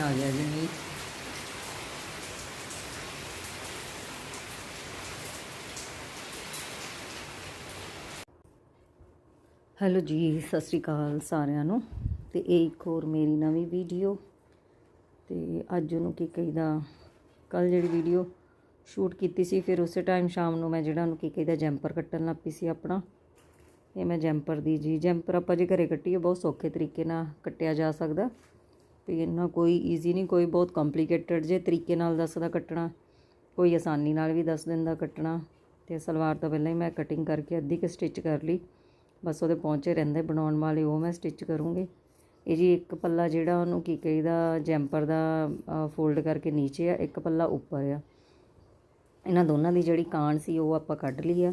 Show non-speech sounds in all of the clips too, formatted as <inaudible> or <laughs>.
ਆ ਗਿਆ ਜੀ। ਹੈਲੋ ਜੀ, ਸਤਿ ਸ਼੍ਰੀ ਅਕਾਲ ਸਾਰਿਆਂ ਨੂੰ। ਤੇ ਇਹ ਇੱਕ ਹੋਰ ਮੇਰੀ ਨਵੀਂ ਵੀਡੀਓ। ਤੇ ਅੱਜ ਉਹਨੂੰ ਕੀ ਕਹੀਦਾ ਕੱਲ ਜਿਹੜੀ ਵੀਡੀਓ ਸ਼ੂਟ ਕੀਤੀ ਸੀ, ਫਿਰ ਉਸੇ ਟਾਈਮ ਸ਼ਾਮ ਨੂੰ ਮੈਂ ਜਿਹੜਾ ਉਹਨੂੰ ਕੀ ਕਹੀਦਾ, ਜੈਂਪਰ ਕੱਟਣ ਲੱਗ ਪਈ ਸੀ ਆਪਣਾ। ਇਹ ਮੈਂ ਜੈਂਪਰ ਦੀ ਜੀ, ਜੈਂਪਰ ਆਪਾਂ ਜੇ ਘਰੇ ਕੱਟੀਏ, ਬਹੁਤ ਸੌਖੇ ਤਰੀਕੇ ਨਾਲ ਕੱਟਿਆ ਜਾ ਸਕਦਾ। ਵੀ ਇਹਨਾਂ ਕੋਈ ਈਜ਼ੀ ਨਹੀਂ, ਕੋਈ ਬਹੁਤ ਕੰਪਲਿਕੇਟਡ ਜੇ ਤਰੀਕੇ ਨਾਲ ਦੱਸਦਾ ਕੱਟਣਾ, ਕੋਈ ਆਸਾਨੀ ਨਾਲ ਵੀ ਦੱਸ ਦਿੰਦਾ ਕੱਟਣਾ। ਤੇ ਸਲਵਾਰ ਤਾਂ ਪਹਿਲਾਂ ਹੀ ਮੈਂ ਕਟਿੰਗ ਕਰਕੇ ਅੱਧੀ ਕੁ ਸਟਿਚ ਕਰ ਲਈ। ਬਸ ਉਹਦੇ ਪਹੁੰਚੇ ਰਹਿੰਦੇ ਬਣਾਉਣ ਵਾਲੇ, ਉਹ ਮੈਂ ਸਟਿਚ ਕਰੂੰਗੀ। ਇਹ ਜੀ ਇੱਕ ਪੱਲਾ ਜਿਹੜਾ ਉਹਨੂੰ ਕੀ ਕਹੀਦਾ, ਜੈਂਪਰ ਦਾ ਫੋਲਡ ਕਰਕੇ ਨੀਚੇ ਆ, ਇੱਕ ਪੱਲਾ ਉੱਪਰ ਆ। ਇਹਨਾਂ ਦੋਨਾਂ ਦੀ ਜਿਹੜੀ ਕਾਣ ਸੀ, ਉਹ ਆਪਾਂ ਕੱਢ ਲਈ ਆ।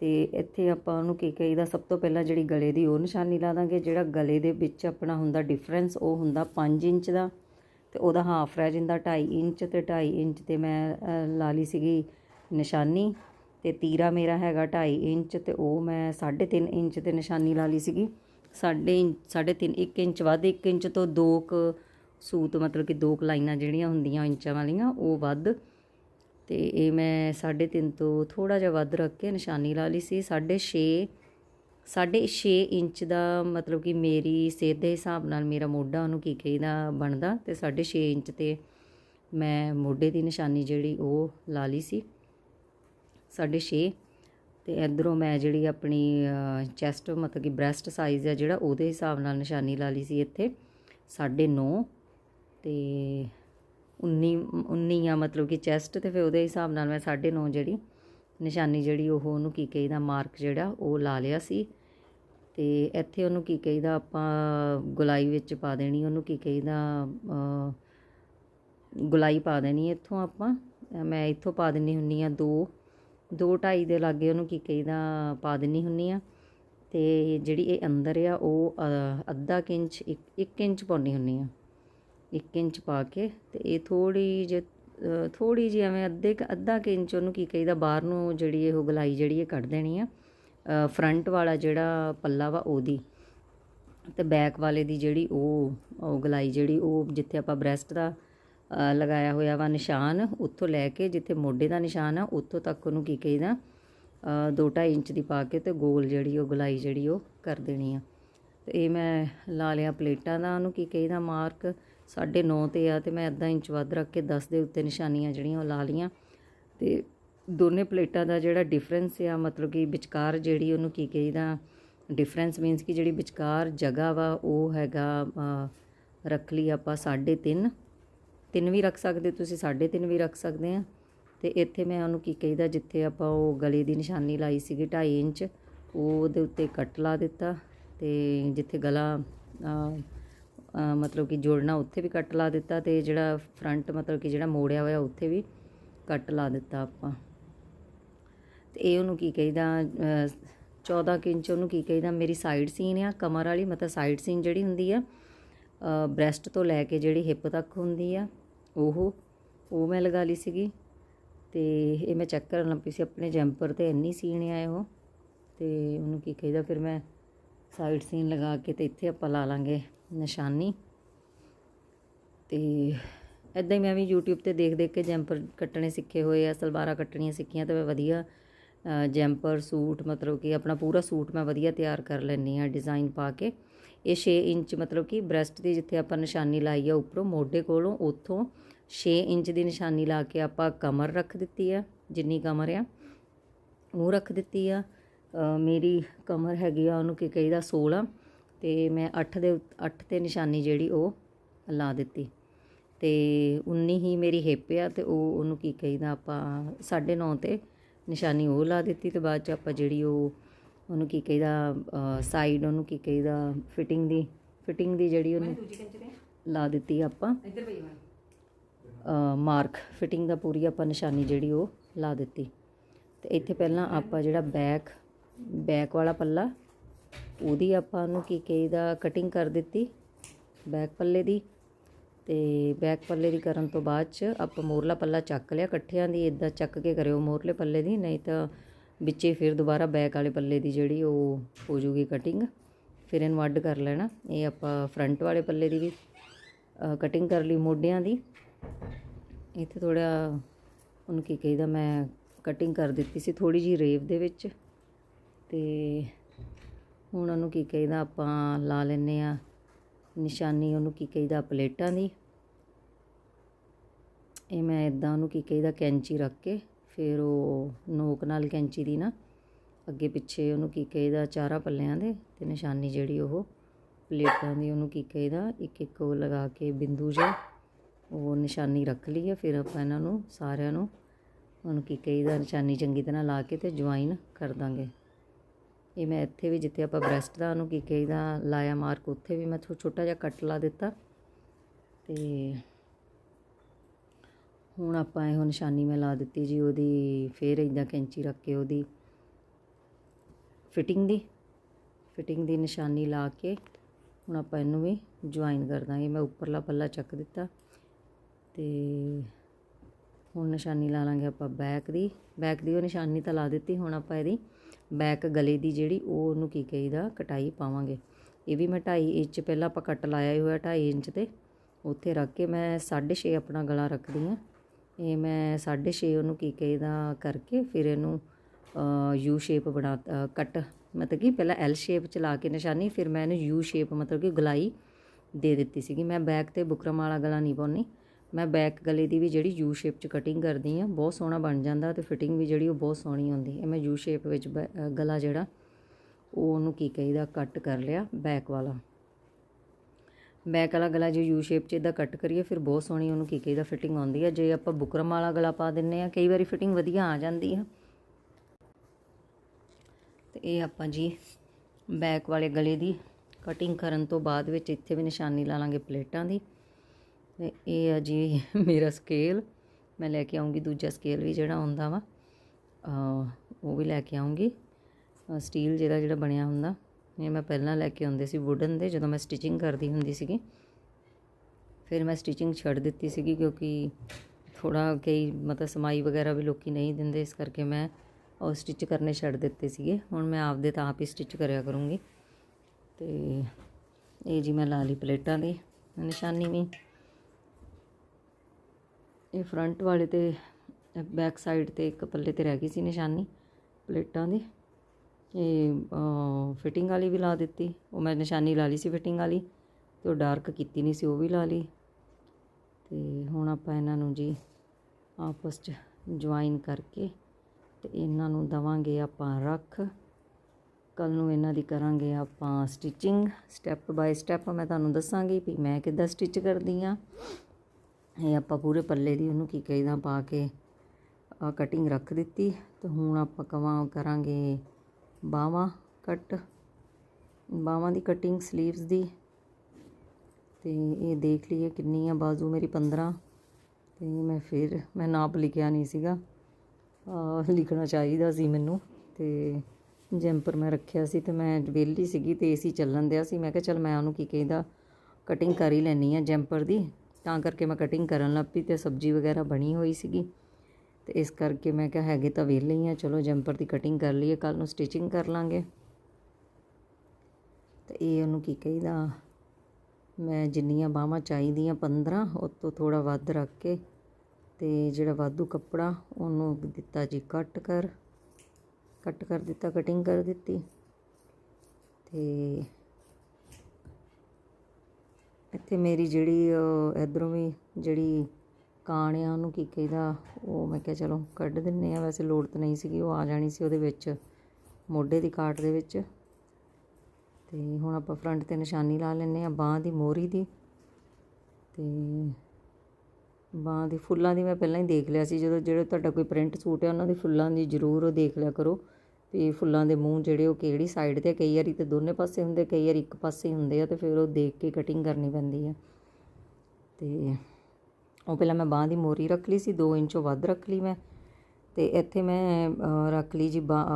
ਤੇ ਇੱਥੇ ਆਪਾਂ ਉਹਨੂੰ ਕੀ ਕਹੀਦਾ, ਸਭ ਤੋਂ ਪਹਿਲਾਂ ਜਿਹੜੀ ਗਲੇ ਦੀ ਉਹ ਨਿਸ਼ਾਨੀ ਲਾ ਦਾਂਗੇ, ਜਿਹੜਾ ਗਲੇ ਦੇ ਵਿੱਚ ਆਪਣਾ ਹੁੰਦਾ ਡਿਫਰੈਂਸ ਉਹ ਹੁੰਦਾ 5 ਇੰਚ ਦਾ ਤੇ ਉਹਦਾ ਹਾਫ ਰਹਿ ਜਾਂਦਾ 2.5 ਇੰਚ ਤੇ 2.5 ਇੰਚ ਤੇ ਮੈਂ ਲਾ ਲਈ ਸੀਗੀ ਨਿਸ਼ਾਨੀ ਤੇ ਤੀਰਾ ਮੇਰਾ ਹੈਗਾ 2.5 ਇੰਚ ਤੇ ਉਹ ਮੈਂ 3.5 ਇੰਚ ਤੇ ਨਿਸ਼ਾਨੀ ਲਾ ਲਈ ਸੀਗੀ। 3.5 3.5 1 ਇੰਚ ਵੱਧ 1 ਇੰਚ ਤੋਂ 2 ਕ ਸੂਤ ਮਤਲਬ ਕਿ ਦੋ ਕੁ ਲਾਈਨਾਂ ਜਿਹੜੀਆਂ ਹੁੰਦੀਆਂ ਇੰਚਾਂ ਵਾਲੀਆਂ, ਉਹ ਵੱਧ ਤੇ ਇਹ ਮੈਂ 3.5 ਤੋਂ ਥੋੜਾ ਜਿਹਾ ਵੱਧ ਰੱਖ ਕੇ ਨਿਸ਼ਾਨੀ ਲਾ ਲਈ ਸੀ। 6.5 6.5 ਇੰਚ ਦਾ ਮਤਲਬ ਕਿ ਮੇਰੀ ਸਿਹਤ ਦੇ ਹਿਸਾਬ ਨਾਲ ਮੇਰਾ ਮੋਢਾ ਉਹਨੂੰ ਕੀ ਕਹੀਦਾ ਬਣਦਾ ਤੇ 6.5 ਇੰਚ ਤੇ ਮੈਂ ਮੋਢੇ ਦੀ ਨਿਸ਼ਾਨੀ ਜਿਹੜੀ ਉਹ ਲਾ ਲਈ ਸੀ। 6.5 ਤੇ ਇਧਰੋਂ ਮੈਂ ਜਿਹੜੀ ਆਪਣੀ ਚੈਸਟ ਮਤਲਬ ਕਿ ਬ੍ਰੈਸਟ ਸਾਈਜ਼ ਆ ਜਿਹੜਾ ਉਹਦੇ ਹਿਸਾਬ ਨਾਲ ਨਿਸ਼ਾਨੀ ਲਾ ਲਈ ਸੀ ਇੱਥੇ। 9.5 ਤੇ 19 19 ਆ ਮਤਲਬ ਕਿ ਚੈਸਟ ਤੇ ਫਿਰ ਉਹਦੇ ਹਿਸਾਬ ਨਾਲ ਮੈਂ 9.5 ਜਿਹੜੀ ਨਿਸ਼ਾਨੀ ਜਿਹੜੀ ਉਹ ਉਹਨੂੰ ਕੀ ਕਹੀਦਾ ਮਾਰਕ ਜਿਹੜਾ ਉਹ ਲਾ ਲਿਆ ਸੀ। ਤੇ ਇੱਥੇ ਉਹਨੂੰ ਕੀ ਕਹੀਦਾ ਆਪਾਂ ਗੁਲਾਈ ਵਿੱਚ ਪਾ ਦੇਣੀ ਉਹਨੂੰ ਕੀ ਕਹੀਦਾ ਅ, ਗੁਲਾਈ ਪਾ ਦੇਣੀ ਇੱਥੋਂ ਆਪਾਂ। ਮੈਂ ਇੱਥੋਂ ਪਾ ਦਿੰਨੀ ਹੁੰਨੀ ਆ ਦੋ ਦੋ ਢਾਈ ਦੇ ਲਾਗੇ ਉਹਨੂੰ ਕੀ ਕਹੀਦਾ ਪਾ ਦਿੰਨੀ ਹੁੰਨੀ ਆ ਤੇ ਜਿਹੜੀ ਇਹ ਅੰਦਰ ਆ ਉਹ ਅੱਧਾ ਕੁ ਇੰਚ 1 ਇੰਚ ਪਾਉਣੀ ਹੁੰਨੀ ਆ 1 ਇੰਚ ਪਾ ਕੇ ਤੇ ਇਹ ਥੋੜੀ ਜਿਹੀ ਅ, ਥੋੜੀ ਜਿਹੀ ਐਵੇਂ ਅੱਧੇ ਕੁ- ਅੱਧਾ ਕੁ ਇੰਚ ਉਹਨੂੰ ਕੀ ਕਹੀਦਾ ਬਾਹਰ ਨੂੰ ਜਿਹੜੀ ਇਹ ਗਲਾਈ ਜਿਹੜੀ ਇਹ ਕੱਢ ਦੇਣੀ ਆ। ਫਰੰਟ ਵਾਲਾ ਜਿਹੜਾ ਪੱਲਾ ਵਾ ਉਹਦੀ ਤੇ ਬੈਕ ਵਾਲੇ ਦੀ ਜਿਹੜੀ ਉਹ ਗਲਾਈ ਜਿਹੜੀ ਉਹ ਜਿੱਥੇ ਆਪਾਂ ਬ੍ਰੈਸਟ ਦਾ ਲਗਾਇਆ ਹੋਇਆ ਵਾ ਨਿਸ਼ਾਨ ਉੱਥੋਂ ਲੈ ਕੇ ਜਿੱਥੇ ਮੋਢੇ ਦਾ ਨਿਸ਼ਾਨ ਆ ਉੱਥੋਂ ਤੱਕ ਉਹਨੂੰ ਕੀ ਕਹੀਦਾ 2.5 ਇੰਚ ਦੀ ਪਾ ਕੇ ਤੇ ਗੋਲ ਜਿਹੜੀ ਉਹ ਗਲਾਈ ਜਿਹੜੀ ਉਹ ਕਰ ਦੇਣੀ ਆ। ਤੇ ਇਹ ਮੈਂ ਲਾ ਲਿਆ ਪਲੇਟਾਂ ਦਾ ਉਹਨੂੰ ਕੀ ਕਹੀਦਾ ਮਾਰਕ 9.5 ਤੇ ਆ ਤੇ ਮੈਂ ਅੱਧਾ ਇੰਚ ਵੱਧ ਰੱਖ ਕੇ 10 ਦੇ ਉੱਤੇ ਨਿਸ਼ਾਨੀਆਂ ਜਿਹੜੀਆਂ ਉਹ ਲਾ ਲੀਆਂ ਤੇ ਦੋਨੇ ਪਲੇਟਾਂ ਦਾ ਜਿਹੜਾ ਡਿਫਰੈਂਸ ਆ, ਮਤਲਬ ਕਿ ਵਿਚਕਾਰ ਜਿਹੜੀ ਉਹਨੂੰ ਕੀ ਕਹੀਦਾ ਡਿਫਰੈਂਸ ਮੀਨਸ ਕਿ ਜਿਹੜੀ ਵਿਚਕਾਰ ਜਗ੍ਹਾ ਵਾ, ਉਹ ਹੈਗਾ ਰੱਖ ਲਈ ਆਪਾਂ 3.5 ਤਿੰਨ। ਵੀ ਰੱਖ ਸਕਦੇ, ਤੁਸੀਂ 3.5 ਵੀ ਰੱਖ ਸਕਦੇ ਆ। ਤੇ ਇੱਥੇ ਮੈਂ ਉਹਨੂੰ ਕੀ ਕਹੀਦਾ, ਜਿੱਥੇ ਆਪਾਂ ਉਹ ਗਲੇ ਦੀ ਨਿਸ਼ਾਨੀ ਲਾਈ ਸੀਗੀ 2.5 ਇੰਚ, ਉਹਦੇ ਉੱਤੇ ਕੱਟ ਲਾ ਦਿੱਤਾ ਤੇ ਜਿੱਥੇ ਗਲਾ ਮਤਲਬ ਕਿ ਜੋੜਨਾ ਉੱਥੇ ਵੀ ਕੱਟ ਲਾ ਦਿੱਤਾ ਤੇ ਜਿਹੜਾ ਫਰੰਟ ਮਤਲਬ ਕਿ ਜਿਹੜਾ ਮੋੜਿਆ ਹੋਇਆ ਉੱਥੇ ਵੀ ਕੱਟ ਲਾ ਦਿੱਤਾ ਆਪਾਂ। ਤੇ ਇਹ ਉਹਨੂੰ ਕੀ ਕਹੀਦਾ ਅ, 14 ਕੁ ਇੰਚ ਉਹਨੂੰ ਕੀ ਕਹੀਦਾ ਮੇਰੀ ਸਾਈਡ ਸੀਨ ਆ ਕਮਰ ਵਾਲੀ ਮਤਲਬ ਸਾਈਡ ਸੀਨ ਜਿਹੜੀ ਹੁੰਦੀ ਆ ਬ੍ਰੈਸਟ ਤੋਂ ਲੈ ਕੇ ਜਿਹੜੀ ਹਿੱਪ ਤੱਕ ਹੁੰਦੀ ਆ ਉਹ ਉਹ ਮੈਂ ਲਗਾ ਲਈ ਸੀਗੀ। ਤੇ ਇਹ ਮੈਂ ਚੈੱਕ ਕਰਨ ਲੱਗੀ ਸੀ ਆਪਣੇ ਜੈਂਪਰ ਤੇ ਇੰਨੀ ਸੀਨ ਆਏ ਉਹ। ਤੇ ਉਹਨੂੰ ਕੀ ਕਹੀਦਾ ਫਿਰ ਮੈਂ ਸਾਈਡ ਸੀਨ ਲਗਾ ਕੇ ਤੇ ਇੱਥੇ ਆਪਾਂ ਲਾ ਲਾਂਗੇ। ਨਿਸ਼ਾਨੀ। ਤੇ ਇਦਾਂ ਹੀ ਮੈਂ ਵੀ YouTube ਤੇ ਦੇਖ ਦੇਖ ਕੇ ਜੈਂਪਰ ਕੱਟਣੇ ਸਿੱਖੇ ਹੋਏ ਆ, ਸਲਵਾਰਾਂ ਕੱਟਣੀਆਂ ਸਿੱਖੀਆਂ ਤੇ ਮੈਂ ਵਧੀਆ। ਜੈਂਪਰ ਸੂਟ ਮਤਲਬ ਕਿ ਆਪਣਾ ਪੂਰਾ ਸੂਟ ਮੈਂ ਵਧੀਆ ਤਿਆਰ ਕਰ ਲੈਂਦੀ ਆ ਡਿਜ਼ਾਈਨ ਪਾ ਕੇ। ਇਹ 6 ਇੰਚ ਮਤਲਬ ਕਿ ਬ੍ਰੈਸਟ ਦੀ ਜਿੱਥੇ ਆਪਾਂ ਨਿਸ਼ਾਨੀ ਲਾਈ ਆ ਉੱਪਰੋਂ ਮੋਢੇ ਕੋਲੋਂ ਉੱਥੋਂ 6 ਇੰਚ ਦੀ ਨਿਸ਼ਾਨੀ ਲਾ ਕੇ ਆਪਾਂ ਕਮਰ ਰੱਖ ਦਿੱਤੀ ਆ, ਜਿੰਨੀ ਕਮਰ ਆ, ਉਹ ਰੱਖ ਦਿੱਤੀ ਆ। ਮੇਰੀ ਕਮਰ ਹੈਗੀ ਆ ਉਹਨੂੰ ਕੀ ਕਹੀਦਾ 16 ਤੇ ਮੈਂ 8 ਦੇ 8 ਤੇ ਨਿਸ਼ਾਨੀ ਜਿਹੜੀ ਉਹ ਲਾ ਦਿੱਤੀ। ਤੇ 19 ਹੀ ਮੇਰੀ ਹਿੱਪ ਆ ਤੇ ਉਹ ਉਹਨੂੰ ਕੀ ਕਹੀਦਾ ਆਪਾਂ 9.5 ਤੇ ਨਿਸ਼ਾਨੀ ਉਹ ਲਾ ਦਿੱਤੀ ਤੇ ਬਾਅਦ ਚ ਆਪਾਂ ਜਿਹੜੀ ਉਹ ਉਹਨੂੰ ਕੀ ਕਹੀਦਾ ਸਾਈਡ ਉਹਨੂੰ ਕੀ ਕਹੀਦਾ ਫਿਟਿੰਗ ਦੀ ਫਿਟਿੰਗ ਦੀ ਜਿਹੜੀ ਉਹਨੂੰ ਲਾ ਦਿੱਤੀ ਆਪਾਂ। ਮਾਰਕ ਫਿਟਿੰਗ ਦਾ ਪੂਰੀ ਆਪਾਂ ਨਿਸ਼ਾਨੀ ਜਿਹੜੀ ਉਹ ਲਾ ਦਿੱਤੀ। ਤੇ ਇੱਥੇ ਪਹਿਲਾਂ ਆਪਾਂ ਜਿਹੜਾ ਬੈਕ ਬੈਕ ਵਾਲਾ ਪੱਲਾ ਉਹਦੀ ਆਪਾਂ ਉਹਨੂੰ ਕੀ ਕਹੀਦਾ ਕਟਿੰਗ ਕਰ ਦਿੱਤੀ ਬੈਕ ਪੱਲੇ ਦੀ ਤੇ ਬੈਕ ਪੱਲੇ ਦੀ ਕਰਨ ਤੋਂ ਬਾਅਦ ਚ ਆਪਾਂ ਮੋਰਲਾ ਪੱਲਾ ਚੱਕ ਲਿਆ ਇਕੱਠਿਆਂ ਦੀ ਇਦਾਂ ਚੱਕ ਕੇ ਕਰਿਓ ਮੋਰਲੇ ਪੱਲੇ ਦੀ, ਨਹੀਂ ਤਾਂ ਵਿੱਚੇ ਫਿਰ ਦੁਬਾਰਾ ਬੈਕ ਵਾਲੇ ਪੱਲੇ ਦੀ ਜਿਹੜੀ ਉਹ ਹੋ ਜੂਗੀ ਕਟਿੰਗ ਫਿਰ ਇਹਨੂੰ ਅੱਡ ਕਰ ਲੈਣਾ, ਇਹ ਆਪਾਂ ਫਰੰਟ ਵਾਲੇ ਪੱਲੇ ਦੀ ਵੀ ਕਟਿੰਗ ਕਰ ਲਈ ਮੋਢਿਆਂ ਦੀ। ਇੱਥੇ ਥੋੜਾ ਉਹਨੂੰ ਕੀ ਕਹੀਦਾ, ਮੈਂ ਕਟਿੰਗ ਕਰ ਦਿੱਤੀ ਸੀ ਥੋੜੀ ਜੀ ਰੇਵ ਦੇ ਵਿੱਚ ਤੇ ਹੁਣ ਉਹਨੂੰ ਕੀ ਕਹੀਦਾ, ਆਪਾਂ ਲਾ ਲੈਨੇ ਆ ਨਿਸ਼ਾਨੀ, ਉਹਨੂੰ ਕੀ ਕਹੀਦਾ, ਪਲੇਟਾਂ ਦੀ। ਇਹ ਮੈਂ ਇਦਾਂ ਉਹਨੂੰ ਕੀ ਕਹੀਦਾ, ਕੈਂਚੀ ਰੱਖ ਕੇ, ਫਿਰ ਉਹ ਨੋਕ ਨਾਲ ਕੈਂਚੀ ਦੀ ਨਾ, ਅੱਗੇ ਪਿੱਛੇ ਉਹਨੂੰ ਕੀ ਕਹੀਦਾ, ਚਾਰਾ ਪੱਲਿਆਂ ਦੇ ਤੇ ਨਿਸ਼ਾਨੀ ਜਿਹੜੀ ਉਹ ਪਲੇਟਾਂ ਦੀ ਉਹਨੂੰ ਕੀ ਕਹੀਦਾ ਇੱਕ ਇੱਕ ਉਹ ਲਗਾ ਕੇ ਬਿੰਦੂ ਜਿਹਾ, ਉਹ ਨਿਸ਼ਾਨੀ ਰੱਖ ਲਈ ਹੈ। ਫਿਰ ਆਪਾਂ ਇਹਨਾਂ ਨੂੰ ਸਾਰਿਆਂ ਨੂੰ ਉਹਨੂੰ ਕੀ ਕਹੀਦਾ, ਨਿਸ਼ਾਨੀ ਚੰਗੀ ਤਰ੍ਹਾਂ ਲਾ ਕੇ ਤੇ ਜੁਆਇਨ ਕਰ ਦਾਂਗੇ। ਇਹ ਮੈਂ ਇੱਥੇ ਵੀ ਜਿੱਥੇ ਆਪਾਂ ਬ੍ਰੈਸਟ ਦਾ ਉਹਨੂੰ ਕੀ ਕਹੀਦਾ, ਲਾਇਆ ਮਾਰਕ, ਉੱਥੇ ਵੀ ਮੈਂ ਥੋ ਛੋਟਾ ਜਿਹਾ ਕੱਟ ਲਾ ਦਿੱਤਾ। ਤੇ ਹੁਣ ਆਪਾਂ ਇਹੋ ਨਿਸ਼ਾਨੀ ਮੈਂ ਲਾ ਦਿੱਤੀ ਜੀ ਉਹਦੀ, ਫੇਰ ਇਦਾਂ ਕੈਂਚੀ ਰੱਖ ਕੇ ਉਹਦੀ ਫਿਟਿੰਗ ਦੀ। ਫਿਟਿੰਗ ਦੀ ਨਿਸ਼ਾਨੀ ਲਾ ਕੇ ਹੁਣ ਆਪਾਂ ਇਹਨੂੰ ਵੀ ਜੁਆਇਨ ਕਰ ਦਾਂਗੇ। ਮੈਂ ਉੱਪਰਲਾ ਪੱਲਾ ਚੱਕ ਦਿੱਤਾ। ਤੇ ਹੁਣ ਨਿਸ਼ਾਨੀ ਲਾ ਲਾਂਗੇ ਆਪਾਂ ਬੈਕ ਦੀ। ਬੈਕ ਦੀ ਉਹ ਨਿਸ਼ਾਨੀ ਤਾਂ ਲਾ ਦਿੱਤੀ, ਹੁਣ ਆਪਾਂ ਇਹਦੀ ਬੈਕ ਗਲੇ ਦੀ ਜਿਹੜੀ ਉਹ ਉਹਨੂੰ ਕੀ ਕਹੀਦਾ, ਕਟਾਈ ਪਾਵਾਂਗੇ। ਇਹ ਵੀ ਮੈਂ 2.5 ਇੰਚ ਪਹਿਲਾਂ ਆਪਾਂ ਕੱਟ ਲਾਇਆ ਹੋਇਆ 2.5 ਇੰਚ ਤੇ। ਉੱਥੇ ਰੱਖ ਕੇ ਮੈਂ 6.5 ਆਪਣਾ ਗਲਾ ਰੱਖਦੀ ਆ ਇਹ ਮੈਂ 6.5 ਉਹਨੂੰ ਕੀ ਕਹੀਦਾ ਕਰਕੇ ਫਿਰ ਇਹਨੂੰ ਯੂ ਸ਼ੇਪ ਬਣਾ ਕੱਟ ਮਤਲਬ ਕਿ ਪਹਿਲਾਂ ਐਲ ਸ਼ੇਪ ਚਲਾ ਕੇ ਨਿਸ਼ਾਨੀ, ਫਿਰ ਮੈਂ ਇਹਨੂੰ ਯੂ ਸ਼ੇਪ ਮਤਲਬ ਕਿ ਗਲਾਈ ਦੇ ਦਿੱਤੀ ਸੀਗੀ। ਮੈਂ ਬੈਕ ਤੇ ਬੁਕਰਮ ਵਾਲਾ ਗਲਾ ਨਹੀਂ ਪਾਉਣੀ ਮੈਂ ਬੈਕ ਗਲੇ ਦੀ ਵੀ ਜਿਹੜੀ ਯੂ ਸ਼ੇਪ ਚ ਕਟਿੰਗ ਕਰਦੀ ਆ ਬਹੁਤ ਸੋਹਣਾ ਬਣ ਜਾਂਦਾ ਤੇ ਫਿਟਿੰਗ ਵੀ ਜਿਹੜੀ ਉਹ ਬਹੁਤ ਸੋਹਣੀ ਹੁੰਦੀ ਹੈ। ਮੈਂ ਯੂ ਸ਼ੇਪ ਵਿੱਚ ਬ- ਗਲਾ ਜਿਹੜਾ, ਉਹ ਉਹਨੂੰ ਕੀ ਕਹੀਦਾ ਕੱਟ ਕਰ ਲਿਆ ਬੈਕ ਵਾਲਾ। ਬੈਕ ਵਾਲਾ ਗਲਾ ਜੇ ਯੂ ਸ਼ੇਪ 'ਚ ਇਦਾਂ ਕੱਟ ਕਰੀਏ, ਫਿਰ ਬਹੁਤ ਸੋਹਣੀ ਉਹਨੂੰ ਕੀ ਕਹੀਦਾ ਫਿਟਿੰਗ ਆਉਂਦੀ ਹੈ। ਜੇ ਆਪਾਂ ਬੁਕਰਮ ਵਾਲਾ ਗਲਾ ਪਾ ਦਿੰਨੇ ਆ ਕਈ ਵਾਰੀ ਫਿਟਿੰਗ ਵਧੀਆ ਆ ਜਾਂਦੀ ਆ ਤੇ ਇਹ ਆਪਾਂ ਜੀ ਬੈਕ ਵਾਲੇ ਗਲੇ ਦੀ ਕਟਿੰਗ ਕਰਨ ਤੋਂ ਬਾਅਦ ਵਿੱਚ ਇੱਥੇ ਵੀ ਨਿਸ਼ਾਨੀ ਲਾ ਲਾਂਗੇ ਪਲੇਟਾਂ ਦੀ। ਤੇ ਇਹ ਆ ਜੀ <laughs> ਮੇਰਾ ਸਕੇਲ ਮੈਂ ਲੈ ਕੇ ਆਉਂਗੀ, ਦੂਜਾ ਸਕੇਲ ਵੀ ਜਿਹੜਾ ਹੁੰਦਾ ਵਾ ਉਹ ਵੀ ਲੈ ਕੇ ਆਉਂਗੀ। ਸਟੀਲ ਜਿਹਦਾ ਜਿਹੜਾ ਬਣਿਆ ਹੁੰਦਾ, ਇਹ ਮੈਂ ਪਹਿਲਾਂ ਲੈ ਕੇ ਆਉਂਦੇ ਸੀ ਵੁਡਨ ਦੇ, ਜਦੋਂ ਮੈਂ ਸਟਿਚਿੰਗ ਕਰਦੀ ਹੁੰਦੀ ਸੀਗੀ। ਫਿਰ ਮੈਂ ਸਟਿਚਿੰਗ ਛੱਡ ਦਿੱਤੀ ਸੀਗੀ ਕਿਉਂਕਿ ਥੋੜਾ ਕਈ ਮਤਲਬ ਸਮਾਈ ਵਗੈਰਾ ਵੀ ਲੋਕੀ ਨਹੀਂ ਦਿੰਦੇ, ਇਸ ਕਰਕੇ ਮੈਂ ਉਹ ਸਟਿਚ ਕਰਨੇ ਛੱਡ ਦਿੱਤੇ ਸੀਗੇ। ਹੁਣ ਮੈਂ ਆਪਦੇ ਤਾਂ ਆਪ ਹੀ ਸਟਿਚ ਕਰਿਆ ਕਰੂੰਗੀ। ਤੇ ਇਹ ਜੀ ਮੈਂ ਲਾ ਲਈ ਪਲੇਟਾਂ ਦੀ, ਨਿਸ਼ਾਨੀ ਵੀ। ਇਹ ਫਰੰਟ ਵਾਲੇ ਤੇ ਬੈਕ ਸਾਈਡ ਤੇ ਇੱਕ ਪੱਲੇ ਤੇ ਰਹਿ ਗਈ ਸੀ ਨਿਸ਼ਾਨੀ, ਪਲੇਟਾਂ ਦੀ। ਇਹ ਫਿਟਿੰਗ ਵਾਲੀ ਵੀ ਲਾ ਦਿੱਤੀ। ਉਹ ਮੈਂ ਨਿਸ਼ਾਨੀ ਲਾ ਲਈ ਸੀ ਫਿਟਿੰਗ ਵਾਲੀ, ਤੇ ਉਹ ਡਾਰਕ ਕੀਤੀ ਨਹੀਂ ਸੀ, ਉਹ ਵੀ ਲਾ ਲਈ। ਤੇ ਹੁਣ ਆਪਾਂ ਇਹਨਾਂ ਨੂੰ ਜੀ ਆਪਸ 'ਚ ਜੁਆਇਨ ਕਰਕੇ ਤੇ ਇਹਨਾਂ ਨੂੰ ਦਵਾਂਗੇ ਆਪਾਂ ਰੱਖ। ਕੱਲ ਨੂੰ ਇਹਨਾਂ ਦੀ ਕਰਾਂਗੇ ਆਪਾਂ ਸਟਿਚਿੰਗ ਸਟੈਪ ਬਾਈ ਸਟੈਪ ਮੈਂ ਤੁਹਾਨੂੰ ਦੱਸਾਂਗੀ ਵੀ ਮੈਂ ਕਿੱਦਾਂ ਸਟਿਚ ਕਰਦੀ ਆ। ਇਹ ਆਪਾਂ ਪੂਰੇ ਪੱਲੇ ਦੀ ਉਹਨੂੰ ਕੀ ਕਹੀਦਾ, ਪਾ ਕੇ ਕਟਿੰਗ ਰੱਖ ਦਿੱਤੀ। ਤੇ ਹੁਣ ਆਪਾਂ ਕਵਾਂ ਕਰਾਂਗੇ ਬਾਹਾਂ ਕੱਟ ਬਾਹਾਂ ਦੀ ਕਟਿੰਗ ਸਲੀਵਸ ਦੀ। ਤੇ ਇਹ ਦੇਖ ਲਈਏ ਕਿੰਨੀ ਆ ਬਾਜ਼ੂ ਮੇਰੀ 15 ਤੇ ਮੈਂ ਫਿਰ ਮੈਂ ਨਾਪ ਲਿਖਿਆ ਨਹੀਂ ਸੀਗਾ। ਲਿਖਣਾ ਚਾਹੀਦਾ ਸੀ ਮੈਨੂੰ। ਤੇ ਜੈਂਪਰ ਮੈਂ ਰੱਖਿਆ ਸੀ ਤੇ ਮੈਂ ਵਿਹਲੀ ਸੀਗੀ ਤੇ ਏਸੀ ਚੱਲਣ ਦਿਆ ਸੀ। ਮੈਂ ਕਿਹਾ ਚਲ ਮੈਂ ਉਹਨੂੰ ਕੀ ਕਹਿੰਦਾ ਕਟਿੰਗ ਕਰ ਹੀ ਲੈਣੀ ਆ ਜੈਂਪਰ ਦੀ। ਤਾਂ ਕਰਕੇ ਮੈਂ ਕਟਿੰਗ ਕਰਨ ਲੱਗ ਪਈ ਤੇ ਸਬਜ਼ੀ ਵਗੈਰਾ ਬਣੀ ਹੋਈ ਸੀਗੀ। ਤੇ ਇਸ ਕਰਕੇ ਮੈਂ ਕਿਹਾ ਹੈਗੇ ਤਾਂ ਵਿਹਲੇ ਹੀ ਆ, ਚਲੋ ਜੈਂਪਰ ਦੀ ਕਟਿੰਗ ਕਰ ਲਈਏ ਕੱਲ ਨੂੰ ਸਟਿਚਿੰਗ ਕਰ ਲਾਂਗੇ। ਤੇ ਇਹ ਉਹਨੂੰ ਕੀ ਕਹੀਦਾ, ਮੈਂ ਜਿੰਨੀਆਂ ਬਾਹਾਂ ਚਾਹੀਦੀਆਂ 15 ਉਹ ਤੋਂ ਥੋੜਾ ਵੱਧ ਰੱਖ ਕੇ ਤੇ ਜਿਹੜਾ ਵਾਧੂ ਕੱਪੜਾ, ਉਹਨੂੰ ਦਿੱਤਾ ਜੀ ਕੱਟ ਕਰ। ਕੱਟ ਕਰ ਦਿੱਤਾ ਕਟਿੰਗ ਕਰ ਦਿੱਤੀ। ਤੇ ਇੱਥੇ ਮੇਰੀ ਜਿਹੜੀ ਇਧਰੋਂ ਵੀ ਜਿਹੜੀ ਕਾਣ ਆ ਉਹਨੂੰ ਕੀ ਕਹਿੰਦਾ, ਉਹ ਮੈਂ ਕਿਹਾ ਚਲੋ ਕੱਢ ਦਿੰਨੇ ਆ, ਵੈਸੇ ਲੋੜ ਤਾਂ ਨਹੀਂ ਸੀਗੀ, ਉਹ ਆ ਜਾਣੀ ਸੀ ਉਹਦੇ ਵਿੱਚ, ਮੋਢੇ ਦੀ ਕਾਟ ਦੇ ਵਿੱਚ। ਤੇ ਹੁਣ ਆਪਾਂ ਫਰੰਟ ਤੇ ਨਿਸ਼ਾਨੀ ਲਾ ਲੈਨੇ ਆ, ਬਾਹ ਦੀ ਮੋਰੀ ਦੀ। ਤੇ ਬਾਹ ਦੇ ਫੁੱਲਾਂ ਦੀ ਮੈਂ ਪਹਿਲਾਂ ਹੀ ਦੇਖ ਲਿਆ ਸੀ, ਜਦੋਂ, ਜਿਹੜੇ ਤੁਹਾਡਾ ਕੋਈ ਪ੍ਰਿੰਟ ਸੂਟ ਹੈ ਉਹਨਾਂ ਦੇ ਫੁੱਲਾਂ ਦੀ ਜ਼ਰੂਰ ਉਹ ਦੇਖ ਲਿਆ ਕਰੋ। ਵੀ ਫੁੱਲਾਂ ਦੇ ਮੂੰਹ ਜਿਹੜੇ ਉਹ ਕਿਹੜੀ ਸਾਈਡ ਤੇ ਕਈ ਵਾਰੀ ਤੇ ਦੋਨੇ ਪਾਸੇ ਹੁੰਦੇ, ਕਈ ਵਾਰੀ ਇੱਕ ਪਾਸੇ ਹੀ ਹੁੰਦੇ ਆ ਤੇ ਫਿਰ ਉਹ ਦੇਖ ਕੇ ਕਟਿੰਗ ਕਰਨੀ ਪੈਂਦੀ ਆ। ਤੇ ਉਹ ਪਹਿਲਾਂ ਮੈਂ ਬਾਹ ਦੀ ਮੋਰੀ ਰੱਖ ਲਈ ਸੀ 2 ਇੰਚੋਂ ਵੱਧ ਰੱਖ ਲਈ ਮੈਂ। ਤੇ ਇੱਥੇ ਮੈਂ ਰੱਖ ਲਈ ਜੀ ਬਾਹ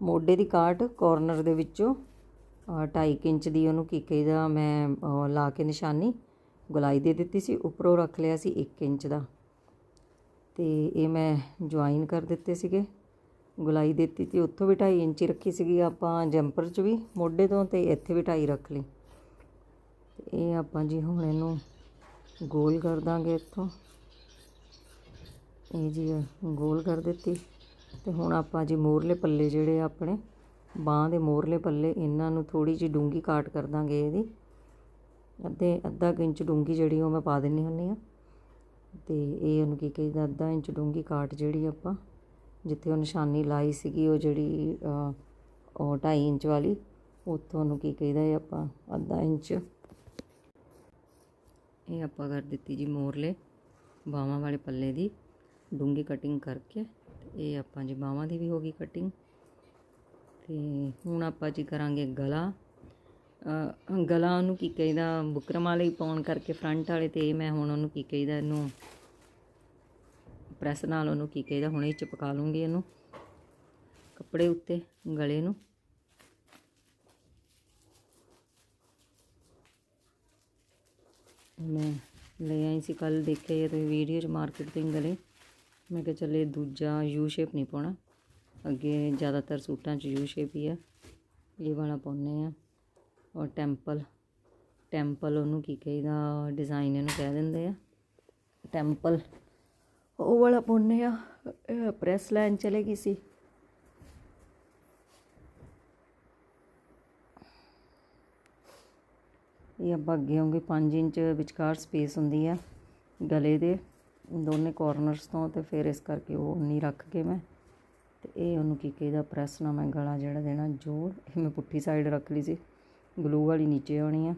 ਮੋਢੇ ਦੀ ਕਾਟ ਕਾਰਨਰ ਦੇ ਵਿੱਚੋਂ। 2.5 ਇੰਚ ਦੀ ਉਹਨੂੰ ਕੀਕੇ ਦਾ ਮੈਂ ਲਾ ਕੇ ਨਿਸ਼ਾਨੀ, ਗੁਲਾਈ ਦੇ ਦਿੱਤੀ ਸੀ, ਉੱਪਰੋਂ ਰੱਖ ਲਿਆ ਸੀ 1 ਇੰਚ ਦਾ। ਤੇ ਇਹ ਮੈਂ ਜੁਆਇਨ ਕਰ ਦਿੱਤੇ ਸੀਗੇ। ਗੁਲਾਈ ਦਿੱਤੀ ਤੇ ਉੱਥੋਂ ਵੀ 2.5 ਇੰਚ ਰੱਖੀ ਸੀਗੀ, ਆਪਾਂ ਜੰਪਰ 'ਚ ਵੀ, ਮੋਢੇ ਤੋਂ ਤੇ ਇੱਥੇ ਵੀ 2.5 ਰੱਖ ਲਈ। ਤੇ ਇਹ ਆਪਾਂ ਜੀ ਹੁਣ ਇਹਨੂੰ ਗੋਲ ਕਰ ਦਾਂਗੇ ਇੱਥੋਂ। ਇਹ ਜੀ ਗੋਲ ਕਰ ਦਿੱਤੀ। ਤੇ ਹੁਣ ਆਪਾਂ ਜੀ ਮੋਰਲੇ ਪੱਲੇ ਜਿਹੜੇ ਆਪਣੇ, ਬਾਹ ਦੇ ਮੋਰਲੇ ਪੱਲੇ, ਇਹਨਾਂ ਨੂੰ ਥੋੜੀ ਜਿਹੀ ਡੂੰਗੀ ਕਾਟ ਕਰ ਦਾਂਗੇ ਇਹਦੀ। ਅੱਧੇ, ਅੱਧਾ ਕੁ ਇੰਚ ਡੂੰਗੀ ਜਿਹੜੀ ਉਹ ਮੈਂ ਪਾ ਦਿੰਨੀ ਹੁੰਨੀ ਆ। ਤੇ ਇਹ ਉਹਨੂੰ ਕੀ ਕਹੀਦਾ, ਅੱਧਾ ਇੰਚ ਡੂੰਗੀ ਕਾਟ ਜਿਹੜੀ ਆਪਾਂ ਜਿੱਥੇ ਉਹ ਨਿਸ਼ਾਨੀ ਲਾਈ ਸੀਗੀ, ਉਹ ਜਿਹੜੀ ਉਹ 2.5 ਇੰਚ ਵਾਲੀ, ਉੱਥੋਂ ਨੂੰ ਕੀ ਕਹੀਦਾ ਇਹ ਆਪਾਂ, ਅੱਧਾ ਇੰਚ। ਇਹ ਆਪਾਂ ਕਰ ਦਿੱਤੀ ਜੀ ਮੋਰਲੇ, ਬਾਹਾਂ ਵਾਲੇ ਪੱਲੇ ਦੀ ਡੂੰਗੀ ਕਟਿੰਗ ਕਰਕੇ, ਤੇ ਇਹ ਆਪਾਂ ਜੀ ਬਾਹਾਂ ਦੀ ਵੀ ਹੋ ਗਈ ਕਟਿੰਗ ਤੇ ਹੁਣ ਆਪਾਂ ਜੀ ਕਰਾਂਗੇ ਗਲਾ। ਗਲਾ ਉਹਨੂੰ ਕੀ ਕਹੀਦਾ, ਬੁਕਰਮ ਵਾਲੇ ਪਾਉਣ ਕਰਕੇ ਫਰੰਟ ਵਾਲੇ ਤੇ ਮੈਂ ਹੁਣ ਉਹਨੂੰ ਕੀ ਕਹੀਦਾ ਇਹਨੂੰ ਪ੍ਰੈਸ ਨਾਲ ਉਹਨੂੰ ਕੀ ਕਹੀਦਾ, ਹੁਣੇ ਚਿਪਕਾ ਲੂੰਗੀ ਇਹਨੂੰ। ਕੱਪੜੇ ਉੱਤੇ, ਗਲੇ ਨੂੰ। ਮੈਂ ਲੈ ਆਈ ਸੀ ਕੱਲ ਦੇਖਿਆ ਇਹ ਤੇ ਵੀਡੀਓ 'ਚ ਮਾਰਕੀਟ ਦੇ ਗਲੇ। ਮੈਂ ਕਿਹਾ ਚੱਲੇ ਦੂਜਾ ਯੂ ਸ਼ੇਪ ਨਹੀਂ ਪਾਉਣਾ। ਅੱਗੇ ਜ਼ਿਆਦਾਤਰ ਸੂਟਾਂ 'ਚ ਯੂ ਸ਼ੇਪ ਹੀ ਆ। ਇਹ ਵਾਲਾ ਪਾਉਨੇ ਆ। ਔਰ ਟੈਂਪਲ ਟੈਂਪਲ ਉਹਨੂੰ ਕੀ ਕਹੀਦਾ ਡਿਜ਼ਾਈਨ ਇਹਨੂੰ ਕਹਿ ਦਿੰਦੇ ਆ। ਟੈਂਪਲ ਉਹ ਵਾਲਾ ਪਾਉਨੇ ਆ ਪ੍ਰੈਸ ਲਾਈਨ ਚਲੇ ਗਈ ਸੀ ਇਹ ਆਪਾਂ ਅੱਗੇ ਹੋਗੇ 5 ਇੰਚ ਵਿਚਕਾਰ ਸਪੇਸ ਹੁੰਦੀ ਆ ਗਲੇ ਦੇ ਦੋਨੇ ਕਾਰਨਰਸ ਤੋਂ ਤੇ ਫਿਰ ਇਸ ਕਰਕੇ ਉਹ ਨਹੀਂ ਰੱਖ ਕੇ ਮੈਂ ਤੇ ਇਹ ਉਹਨੂੰ ਕੀ ਕਹੀਦਾ ਪ੍ਰੈਸ ਨਾਲ ਮੈਂ ਗਲਾ ਜਿਹੜਾ ਦੇਣਾ ਜੋੜ ਇਹ ਮੈਂ ਪੁੱਠੀ ਸਾਈਡ ਰੱਖ ਲਈ ਸੀ ਗਲੂ ਵਾਲੀ ਨੀਚੇ ਆਉਣੀ ਆ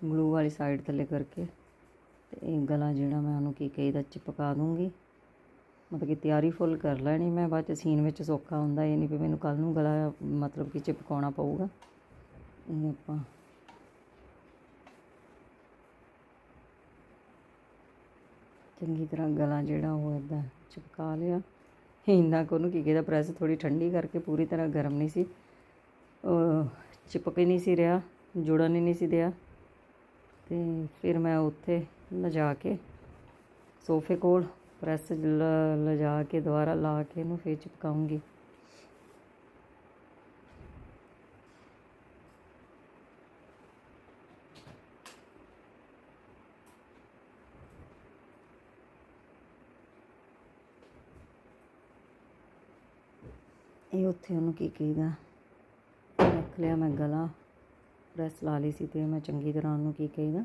ਗਲੂ ਵਾਲੀ ਸਾਈਡ ਥੱਲੇ ਕਰਕੇ ਤੇ ਇਹ ਗਲਾ ਜਿਹੜਾ ਮੈਂ ਉਹਨੂੰ ਕੀ ਕਹੀਦਾ ਚਿਪਕਾ ਦੂੰਗੀ। ਮਤਲਬ ਕਿ ਤਿਆਰੀ ਫੁੱਲ ਕਰ ਲੈਣੀ ਮੈਂ, ਬਾਅਦ ਚ ਸੀਨ ਵਿੱਚ ਸੌਖਾ ਹੁੰਦਾ, ਇਹ ਨਹੀਂ ਵੀ ਮੈਨੂੰ ਕੱਲ ਨੂੰ ਗਲਾ ਮਤਲਬ ਕਿ ਚਿਪਕਾਉਣਾ ਪਊਗਾ। ਇਹ ਆਪਾਂ ਚੰਗੀ ਤਰ੍ਹਾਂ ਗਲਾ ਜਿਹੜਾ ਉਹ ਇਦਾਂ ਚਿਪਕਾ ਲਿਆ। ਇੰਨਾ ਕੁ ਉਹਨੂੰ ਕੀ ਕਹਿੰਦਾ ਪ੍ਰੈਸ ਥੋੜੀ ਠੰਡੀ ਕਰਕੇ ਪੂਰੀ ਤਰ੍ਹਾਂ ਗਰਮ ਨਹੀਂ ਸੀ। ਚਿਪਕ ਨਹੀਂ ਸੀ ਰਿਹਾ, ਜੁੜਨ ਹੀ ਨਹੀਂ ਸੀ ਦਿਆ। ਤੇ ਫਿਰ ਮੈਂ ਉੱਥੇ ਲਿਜਾ ਕੇ, ਸੋਫੇ ਕੋਲ ਪ੍ਰੈਸ ਲਿਜਾ ਕੇ, ਦੁਬਾਰਾ ਲਾ ਕੇ ਇਹਨੂੰ ਫੇਰ ਚਿਪਕਾਉਂਗੀ। ਇਹ ਉੱਥੇ ਉਹਨੂੰ ਕੀ ਕਹੀਦਾ? ਰੱਖ ਲਿਆ ਮੈਂ ਗਲਾ, ਪ੍ਰੈਸ ਲਾ ਲਈ ਸੀ ਤੇ ਮੈਂ ਚੰਗੀ ਤਰ੍ਹਾਂ ਉਹਨੂੰ ਕੀ ਕਹੀਦਾ?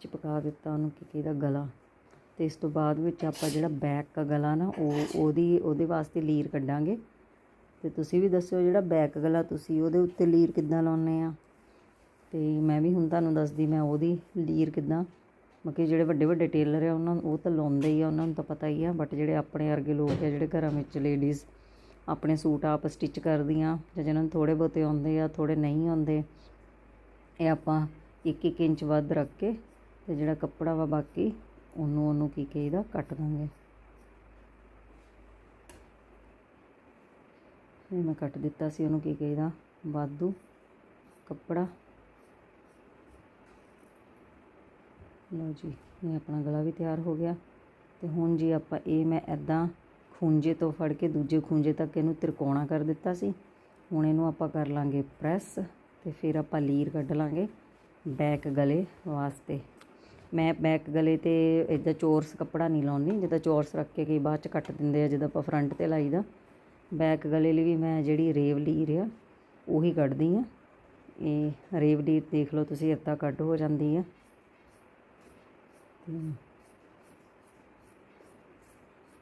ਚਿਪਕਾ ਦਿੱਤਾ ਉਹਨੂੰ ਕੀ ਕਹੀਦਾ ਗਲਾ। ਤੇ ਇਸ ਤੋਂ ਬਾਅਦ ਵਿੱਚ ਆਪਾਂ ਜਿਹੜਾ ਬੈਕ ਦਾ ਗਲਾ ਨਾ, ਉਹ ਉਹਦੀ, ਉਹਦੇ ਵਾਸਤੇ ਲੀਰ ਕੱਢਾਂਗੇ। ਤੇ ਤੁਸੀਂ ਵੀ ਦੱਸਿਓ ਜਿਹੜਾ ਬੈਕ ਗਲਾ ਤੁਸੀਂ, ਉਹਦੇ ਉੱਤੇ ਲੀਰ ਕਿੱਦਾਂ ਲਾਉਨੇ ਆ? ਤੇ ਮੈਂ ਵੀ ਹੁਣ ਤੁਹਾਨੂੰ ਦੱਸਦੀ, ਮੈਂ ਉਹਦੀ ਲੀਰ ਕਿੱਦਾਂ ਮੱਕੇ ਜਿਹੜੇ ਵੱਡੇ ਵੱਡੇ ਟੇਲਰ ਆ, ਉਹਨਾਂ ਉਹ ਤਾਂ ਲਾਉਂਦੇ ਹੀ ਆ, ਉਹਨਾਂ ਨੂੰ ਤਾਂ ਪਤਾ ਹੀ ਆ। ਬਟ ਜਿਹੜੇ ਆਪਣੇ ਵਰਗੇ ਲੋਕ ਆ, ਜਿਹੜੇ ਘਰਾਂ ਵਿੱਚ ਲੇਡੀਜ਼ ਆਪਣੇ ਸੂਟ ਆਪ ਸਟਿਚ ਕਰਦੀਆਂ, ਜਾਂ ਜਿਹਨਾਂ ਨੂੰ ਥੋੜੇ ਬਹੁਤੇ ਆਉਂਦੇ ਆ ਥੋੜੇ ਨਹੀਂ ਆਉਂਦੇ, ਇਹ ਆਪਾਂ ਇੱਕ ਇੱਕ ਇੰਚ ਵੱਧ ਰੱਖ ਕੇ ਤੇ ਜਿਹੜਾ ਕੱਪੜਾ ਵਾ ਬਾਕੀ, ਉਹਨੂੰ ਉਹਨੂੰ ਕੀ ਕਹੀਦਾ? ਕੱਟ ਦਾਂਗੇ। ਇਹ ਮੈਂ ਕੱਟ ਦਿੱਤਾ ਸੀ, ਉਹਨੂੰ ਕੀ ਕਹੀਦਾ? ਵਾਧੂ ਕੱਪੜਾ। ਲਓ ਜੀ, ਇਹ ਆਪਣਾ ਗਲਾ ਵੀ ਤਿਆਰ ਹੋ ਗਿਆ। ਤੇ ਹੁਣ ਜੀ ਆਪਾਂ ਇਹ ਮੈਂ ਐਦਾਂ ਖੂੰਜੇ ਤੋਂ ਫੜ ਕੇ ਦੂਜੇ ਖੂੰਜੇ ਤੱਕ ਇਹਨੂੰ ਤਿਰਕੋਣਾ ਕਰ ਦਿੱਤਾ ਸੀ। ਹੁਣ ਇਹਨੂੰ ਆਪਾਂ ਕਰ ਲਾਂਗੇ ਪ੍ਰੈਸ ਤੇ ਫਿਰ ਆਪਾਂ ਲੀਰ ਕੱਢ ਲਾਂਗੇ ਬੈਕ ਗਲੇ ਵਾਸਤੇ। ਮੈਂ ਬੈਕ ਗਲੇ ਤੇ ਇਦਾਂ ਚੋਰਸ ਕੱਪੜਾ ਨਹੀਂ ਲਾਉਂਦੀ, ਜਿੱਦਾਂ ਚੋਰਸ ਰੱਖ ਕੇ ਕਈ ਬਾਅਦ ਚ ਕੱਟ ਦਿੰਦੇ ਆ, ਜਿੱਦਾਂ ਆਪਾਂ ਫਰੰਟ ਤੇ ਲਾਈਦਾ ਬੈਕ ਗਲੇ ਲਈ ਵੀ ਮੈਂ ਜਿਹੜੀ ਰੇਵ ਲੀਰ ਆ, ਉਹੀ ਕੱਢਦੀ ਆ। ਇਹ ਰੇਵ ਲੀਰ ਦੇਖ ਲਓ ਤੁਸੀਂ ਇੱਦਾਂ ਕੱਢ ਹੋ ਜਾਂਦੀ ਆ।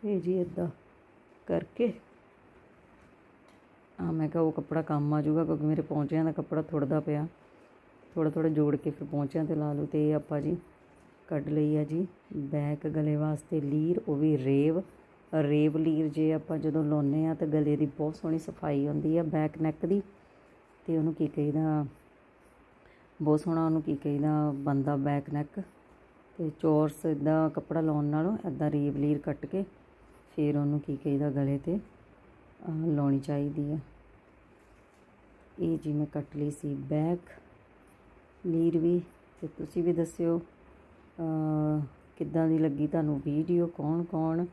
ਇਹ ਜੀ ਇਦਾਂ ਕਰਕੇ। ਆ ਮੈਂ ਕਿਹਾ ਉਹ ਕੱਪੜਾ ਕੰਮ ਆ ਜਾਊਗਾ, ਕਿਉਂਕਿ ਮੇਰੇ ਪਹੁੰਚਿਆਂ ਦਾ ਕੱਪੜਾ ਥੋੜਦਾ ਪਿਆ। ਥੋੜਾ ਥੋੜਾ ਜੋੜ ਕੇ ਫਿਰ ਪਹੁੰਚਿਆਂ ਤੇ ਲਾ ਲਓ ਤੇ ਇਹ ਆਪਾਂ ਜੀ ਕੱਢ ਲਈ ਆ ਜੀ। ਬੈਕ ਗਲੇ ਵਾਸਤੇ ਲੀਰ, ਉਹ ਵੀ ਰੇਵ। ਰੇਵ ਲੀਰ ਜੇ ਆਪਾਂ ਜਦੋਂ ਲਾਉਨੇ ਆ ਤਾਂ ਗਲੇ ਦੀ ਬਹੁਤ ਸੋਹਣੀ ਸਫ਼ਾਈ ਹੁੰਦੀ ਆ, ਬੈਕ ਨੈਕ ਦੀ। ਤੇ ਉਹਨੂੰ ਕੀ ਕਹੀਦਾ? ਬਹੁਤ ਸੋਹਣਾ ਉਹਨੂੰ ਕੀ ਕਹੀਦਾ? ਬੰਦਾ ਬੈਕ ਨੈਕ। ਤੇ ਚੋਰਸ ਇਦਾਂ ਕੱਪੜਾ ਲਾਉਣ ਨਾਲੋਂ ਇਦਾਂ ਰੇਵ ਲੀਰ ਕੱਟ ਕੇ ਫਿਰ ਉਹਨੂੰ ਕੀ ਕਹੀਦਾ? ਗਲੇ ਤੇ ਲਾਉਣੀ ਚਾਹੀਦੀ ਆ। ਇਹ ਜੀ ਮੈਂ ਕੱਟ ਲਈ ਸੀ ਬੈਕ। ਲੀਰ ਵੀ, ਤੇ ਤੁਸੀਂ ਵੀ ਦੱਸਿਓ। ਕਿੱਦਾਂ ਦੀ ਲੱਗੀ ਤੁਹਾਨੂੰ ਵੀਡੀਓ ਕੌਣ ਕੌਣ?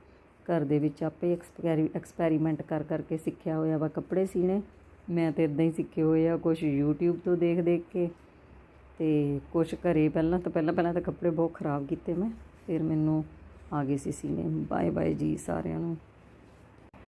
ਘਰ ਦੇ ਵਿੱਚ ਆਪੇ ਐਕਸਪੈਰੀਮੈਂਟ ਕਰ ਕਰਕੇ ਸਿੱਖਿਆ ਹੋਇਆ ਵਾ। ਕੱਪੜੇ ਸੀਨੇ ਮੈਂ ਤੇ ਇਦਾਂ ਹੀ ਸਿੱਖੇ ਹੋਏ ਆ। ਕੁਝ YouTube ਤੋਂ ਦੇਖ ਦੇਖ ਕੇ ਤੇ ਕੁਛ ਘਰੇ ਪਹਿਲਾਂ ਤਾਂ, ਪਹਿਲਾਂ ਪਹਿਲਾਂ ਤਾਂ ਕੱਪੜੇ ਬਹੁਤ ਖਰਾਬ ਕੀਤੇ ਮੈਂ। ਫਿਰ ਮੈਨੂੰ ਆ ਗਏ ਸੀ ਸੀਨੇ ਬਾਏ ਬਾਏ ਜੀ ਸਾਰਿਆਂ ਨੂੰ।